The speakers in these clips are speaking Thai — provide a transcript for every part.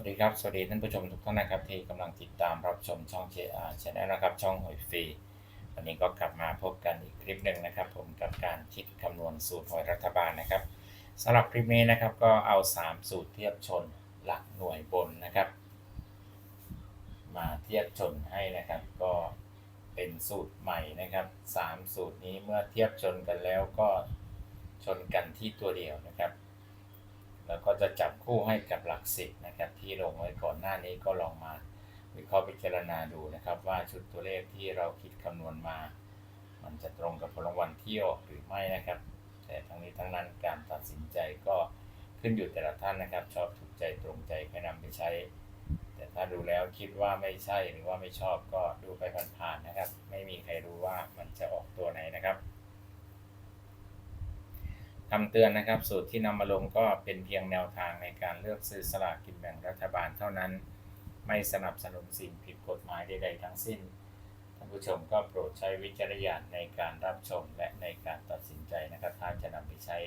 วัสดีครับ สวัสดีท่านผู้ชมทุกท่านนะครับที่กำลังติดตามรับชมช่อง JR Channel นะครับ ช่องหวยฟรี วันนี้ก็กลับมาพบกันอีกคลิปหนึ่งนะครับ ผมกับการคิดคำนวณสูตรหวยรัฐบาลนะครับสำหรับคลิปนี้นะครับก็เอา 3 สูตรเทียบชนหลักหน่วยบนนะครับ มาเทียบชนให้นะครับ ก็เป็นสูตรใหม่นะครับ 3 สูตรนี้เมื่อเทียบชนกันแล้วก็ชนกันที่ตัวเดียวนะครับ แล้วก็จะจับคู่ให้กับหลักสิบนะครับที่ลงไว้ก่อนหน้านี้ก็ลองมาวิเคราะห์พิจารณาดูนะครับ ว่าชุดตัวเลขที่เราคิดคำนวณมา มันจะตรงกับผลรางวัลที่ออกหรือไม่นะครับ แต่ทั้งนี้ทั้งนั้นการตัดสินใจก็ขึ้นอยู่แต่ละท่านนะครับ ชอบถูกใจตรงใจใครนำไปใช้ แต่ถ้าดูแล้วคิดว่าไม่ใช่หรือว่าไม่ชอบก็ดูไปผ่านๆนะครับ ไม่มีใครรู้ว่ามันจะออกตัวไหนนะครับ คำเตือนนะครับ สูตรที่นำมาลงก็เป็นเพียงแนวทางในการเลือกซื้อสลากกินแบ่งรัฐบาลเท่านั้น ไม่สนับสนุนสิ่งผิดกฎหมายใดๆทั้งสิ้น ท่านผู้ชมก็โปรดใช้วิจารณญาณในการรับชมและในการตัดสินใจนะครับถ้าจะนำไปใช้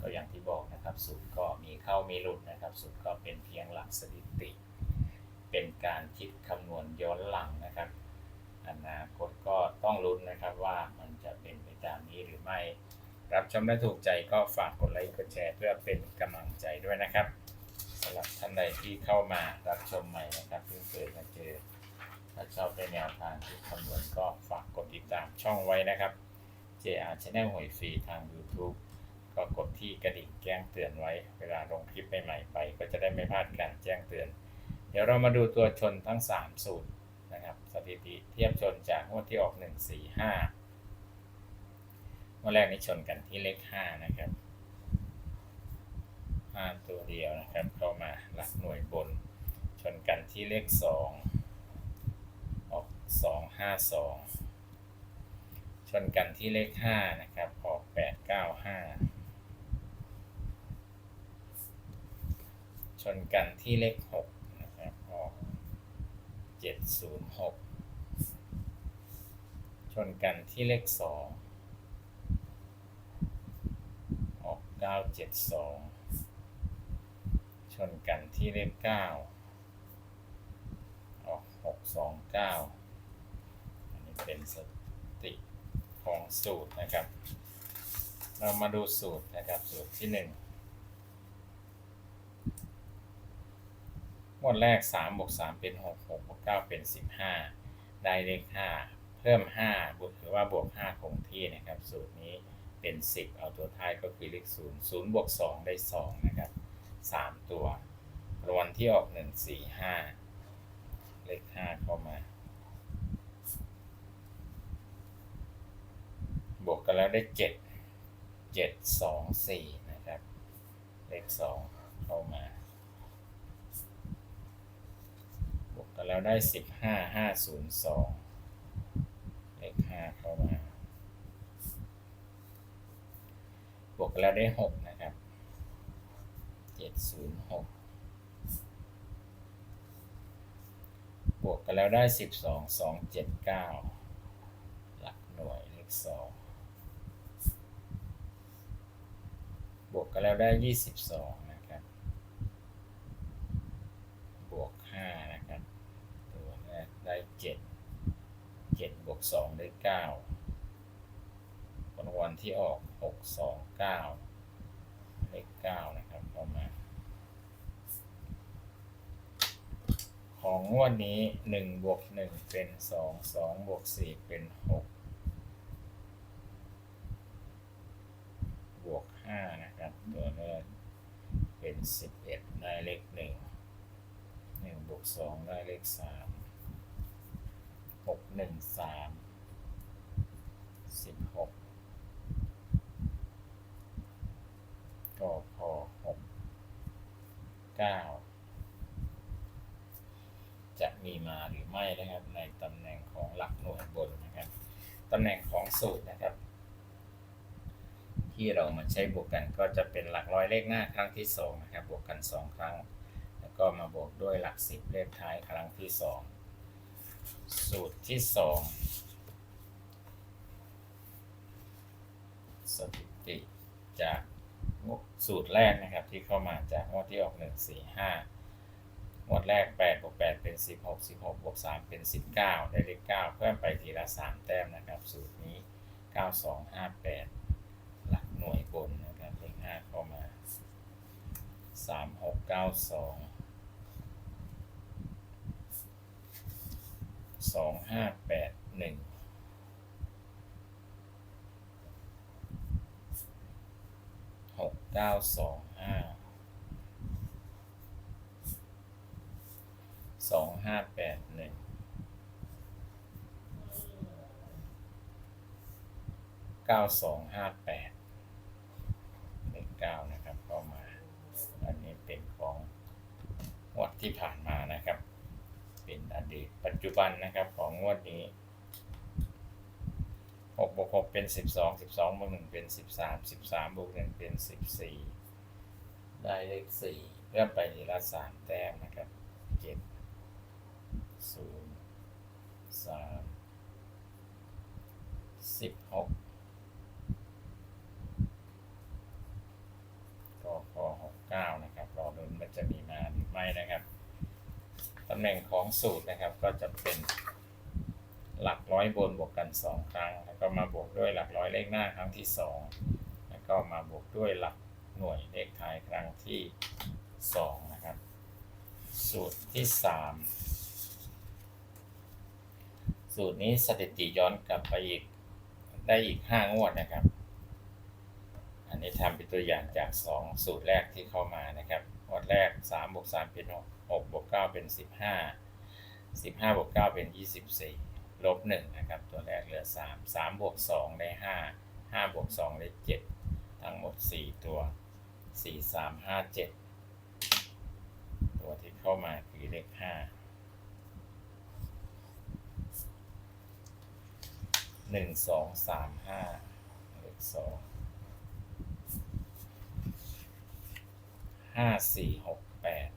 ก็อย่างที่บอกนะครับ สูตรก็มีเข้ามีหลุดนะครับ สูตรก็เป็นเพียงหลักสถิติ เป็นการคิดคำนวณย้อนหลังนะครับอนาคตก็ต้องลุ้นนะครับว่ามันจะเป็นไปตามนี้หรือไม่ รับชมและถูกใจก็ฝากกดไลค์กดแชร์เพื่อเป็นกำลังใจด้วยนะครับสำหรับท่านใดที่เข้ามารับชมใหม่นะครับเพิ่งเกิดมาเจอถ้าชอบในแนวทางที่คำนวณก็ฝากกดติดตามช่องไว้นะครับ JR Channel หวยฟรีทาง YouTube ก็กดที่กระดิ่งแจ้งเตือนไว้ เวลาลงคลิปใหม่ๆไป ก็จะได้ไม่พลาดการแจ้งเตือน เดี๋ยวเรามาดูตัวชนทั้ง 3 สูตรนะครับ สถิติเทียบชนจากงวดที่ออก 1 4 5 งวดแรกนี้ชนกันที่เลข5นะครับ5ตัวเดียวนะครับ เข้ามาหลักหน่วยบน ชนกันที่เลข2องออก2 5 2ชนกันที่เลข5นะครับ ออก8 9 5ชนกันที่เลข6นะครับออก706ชนกันที่เลข2อง อก972ชนกันที่เลข9ออก629อันนี้เป็นสติของสูตรนะครับ เรามาดูสูตรนะครับสูตรที่1งวดแรก3บวก3เป็น 6 6บวก9เป็น 15 ได้เลข5เพิ่ม5บวกหรือว่าบวก5คงที่นะครับ สูตรนี้ เป็น 10 เอาตัวท้ายก็คือเลข0 0บวก2ได้ 2 นะครับ 3 ตัวรางวัลที่ออก 1 4 5 เลข 5 เข้ามา บวกกันแล้วได้ 7 7 2 4 นะครับ เลข 2 เข้ามา บวกกันแล้วได้สิบห้าห้าศูนย์สองเลขห้าเข้ามา บว กกันแล้วได้หกนะครับเจ็ดศูนย์หกบวกกันแล้วได้สิบสองสองเจ็ดเก้าหลักหน่วยเลขสองบวกกันแล้วได้ยี่สิบสองนะครับ บวกห้านะครับ ตัวแรกได้เจ็ดเจ็ดบวกสองได้เก้าผลวัลที่ออกหกสอง เก้าเลขเก้านะครับเข้ามา ของงวดนี้หนึ่งบวกหนึ่งเป็นสองสองบวกสี่เป็นหกบวกห้านะครับ ตัวแรกเป็นสิบเอ็ดได้เลขหนึ่งหนึ่งบวกสองได้เลขสามหกหนึ่งสามสิบหกพอหกเก้าจะมีมาหรือไม่นะครับ ในตำแหน่งของหลักหน่วยบนนะครับตำแหน่งของสูตรนะครับ ที่เรามาใช้บวกกันก็จะเป็นหลักร้อยเลขหน้าครั้งที่สองนะครับบวกกันสองครั้ง แล้วก็มาบวกด้วยหลักสิบเลขท้ายครั้งที่สองสูตรที่สองสถิติจากสูตรแรกนะครับที่เข้ามาจากงวดที่ออกหนึ่งสี่ห้าหมวดแรก8บวก8เป็น 16 16บวก3เป็น 19 ได้เลข9เพิ่มไปทีละ 3 แต้มนะครับ สูตรนี้ 9258 หน่วยบนนะครับเลข5เข้ามา3692 2581หกเก้าสองห้าสองห้าแปดหนึ่งเก้าสองห้า ที่ผ่านมานะครับ เป็นอดีตปัจจุบันนะครับของงวดนี้6บวก6เป็น 12 12บวก1เป็น 13 13บวก1เป็น 14 ได้เลข4เริ่มไปทีละ3แต้มนะครับ 7 0 3 16 แหน่งของสูตรนะครับ ก็จะเป็นหลักร้อยบนบวกกัน 2 ครั้ง แล้วก็มาบวกด้วยหลักร้อยเลขหน้าครั้งที่ 2 แล้วก็มาบวกด้วยหลักหน่วยเลขท้ายครั้งที่ 2 นะครับ สูตรที่ 3 สูตรนี้สถิติย้อนกลับไปอีกได้อีก 5 งวดนะครับ อันนี้ทำเป็นตัวอย่างจาก 2 สูตรแรกที่เข้ามานะครับ อดแรก3บวก3เป็น6 6บวก9เป็น 15 15บวก9เป็น 24ลบ1นะครับ ตัวแรกเหลือ 3 3บวก2ได้ 5 5บวก2ได้ 7 ทั้งหมด 4 ตัว 4 3 5 7 ตัวที่เข้ามาคือเลข 5 1 2 3 5เลข2 ห้าสี่หกแปด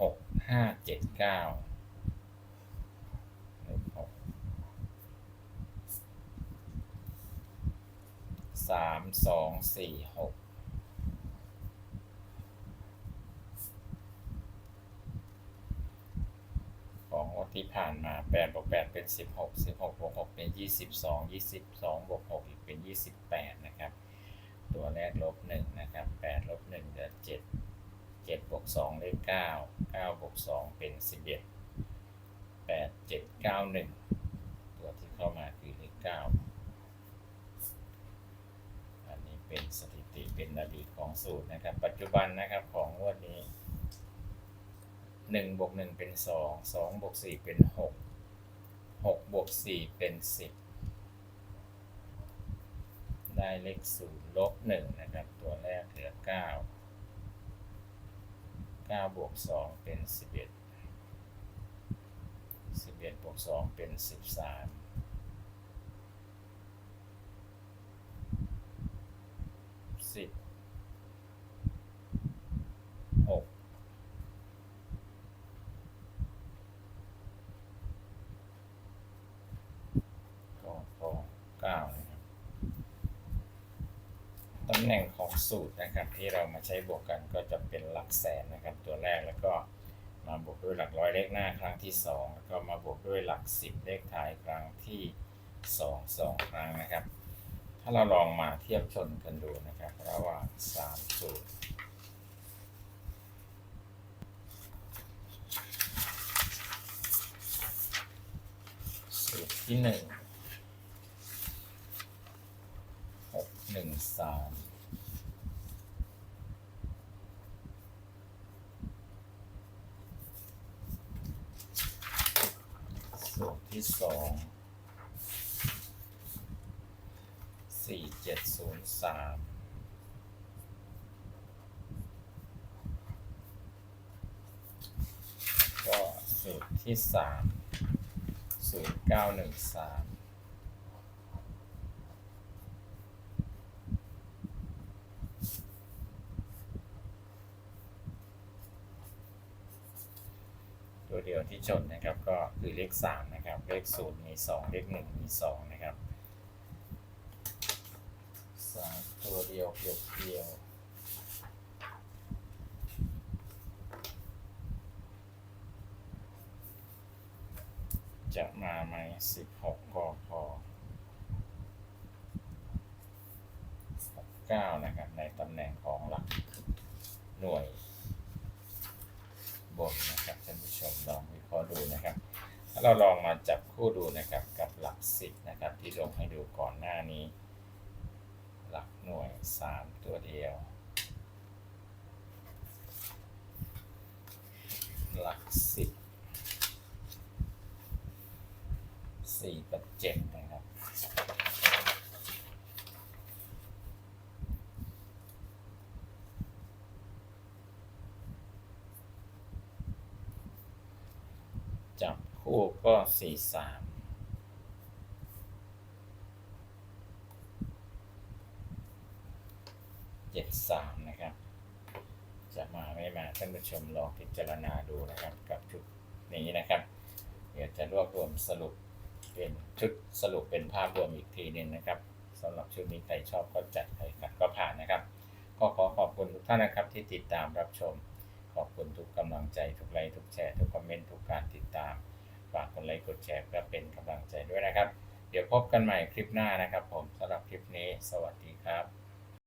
หกห้าเจ็ดเก้าหนึ่งหกสามสองสี่หกของงวด ที่ผ่านมาแปดบวกแปดเป็นสิบหกสิบหกบวกหกเป็นยี่สิบสองยี่สิบสองบวกหกอีกเป็นยี่สิบแปดนะครับ ตัวแรกลบหนึ่งนะครับแปดลบหนึ่งเหลือเจ็ดเจ็ดบวกสองได้เก้าเก้าบวกสองเป็นสิบเอ็ดแปดเจ็ดเก้าหนึ่งตัวที่เข้ามาคือเลขเก้าอันนี้เป็นสถิติเป็นอดีตของสูตรนะครับ ปัจจุบันนะครับของงวดนี้ หนึ่งบวกหนึ่งเป็นสองสองบวกสี่เป็นหกหกบวกสี่เป็นสิบได้เลขศูนย์ลบหนึ่งนะครับ ตัวแรกเหลือเก้าเก้าบวกสองเป็นสิบเอ็ดสิบเอ็ดบวกสองเป็นสิบสาม หน่งของสูตรนะครับ ที่เรามาใช้บวกกันก็จะเป็นหลักแสนนะครับ ตัวแรกแล้วก็มาบวกด้วยหลักร้อยเลขหน้าครั้งที่ 2 แล้วก็มาบวกด้วยหลัก 10 เลขท้ายครั้งที่ 2 2 ครั้งนะครับ ถ้าเราลองมาเทียบชนกันดูนะครับระหว่าง 3 สูตรสูตรที่งหกหนึ่งสาม สามสูตรที่สองสี่เจ็ดศูนย์สามก็สูตรที่สามศูนย์เก้าหนึ่งสาม ตัวเดียวที่ชนนะครับก็คือเลขสามนะครับเลขศูนย์มีสองเลขหนึ่งมีสองนะครับสามตัวเดียวเพียวจะมาไหมสิบหกกพหกเก้านะครับ ในตำแหน่งของหลักหน่วยบน เราลองมาจับคู่ดูนะครับกับหลักสิบนะครับที่ลงให้ดูก่อนหน้านี้ หลักหน่วยสามตัวเดียว หลักสิบสี่กับเจ็ดนะครับ จับ คู่ก็สี่สามเจ็ดสามนะครับ จะมาไม่มาท่านผู้ชมลองพิจารณาดูนะครับกับชุดนี้นะครับ เดี๋ยวจะรวบรวมสรุปเป็นชุดสรุปเป็นภาพรวมอีกทีหนึงนะครับสำหรับชุดนี้ใครชอบก็จัดใครขัดก็ผ่านนะครับก็ขอขอบคุณทุกท่านนะครับที่ติดตามรับชม ขอบคุณทุกกำลังใจทุกไลค์ทุกแชร์ทุกคอมเมนต์ทุกการติดตาม ฝากกดไลค์กดแชร์เพื่อเป็นกำลังใจด้วยนะครับ เดี๋ยวพบกันใหม่คลิปหน้านะครับ ผมสำหรับคลิปนี้ สวัสดีครับ